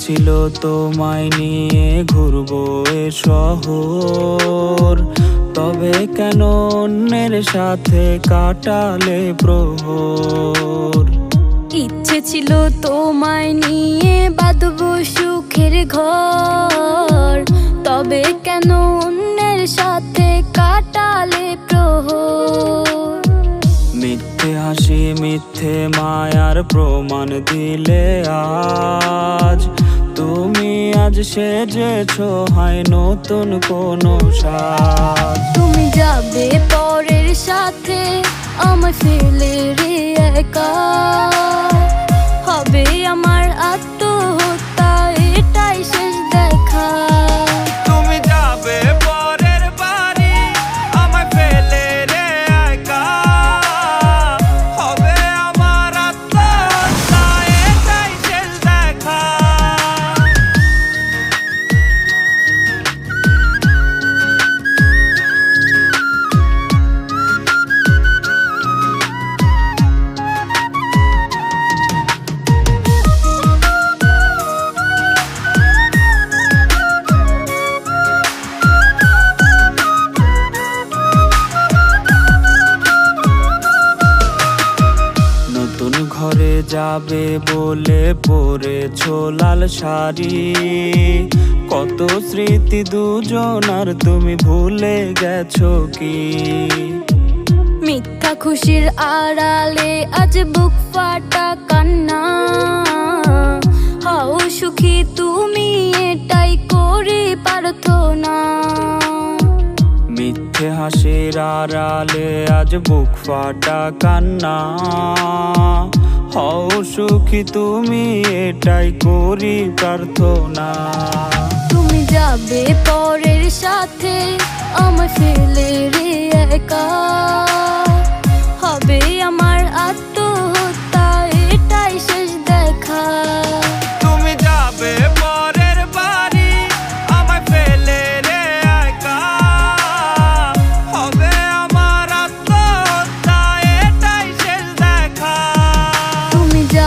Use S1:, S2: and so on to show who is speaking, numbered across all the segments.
S1: ছিল তোমায় নিয়ে ঘুরবো এ শহর। তবে কেন অন্যের সাথে কাটালে প্রহর?
S2: ইচ্ছে ছিল তোমায় নিয়ে বাঁধব সুখের ঘর। তবে কেন অন্যের সাথে
S1: মিথ্যে মায়ার প্রমাণ দিলে আজ। তুমি আজ সেজেছ হয় নতুন কোনো সাজ।
S2: তুমি যাবে পরের সাথে আমার ফেলে রে একা।
S1: ঘরে যাবে বলে পরেছ লাল শাড়ি। কত স্মৃতি দুজনার তুমি ভুলে গেছো কি?
S2: মিথ্যা খুশির আড়ালে আজ বুক ফাটা কান্না। হাও সুখী তুমি এটাই করি পারতো না।
S1: মিথ্যে হাসির আড়ালে আজ বুক ফাটা কান্না। হও সুখী তুমি এটাই করি প্রার্থনা।
S2: তুমি যাবে পরের সাথে আমার ফেলে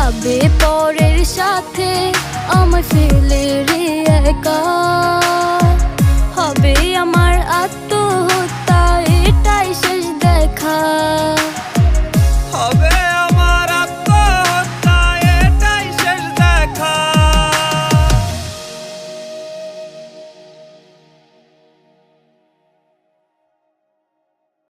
S1: যাবে পরের
S2: সাথে আমার ফেলে রে একা।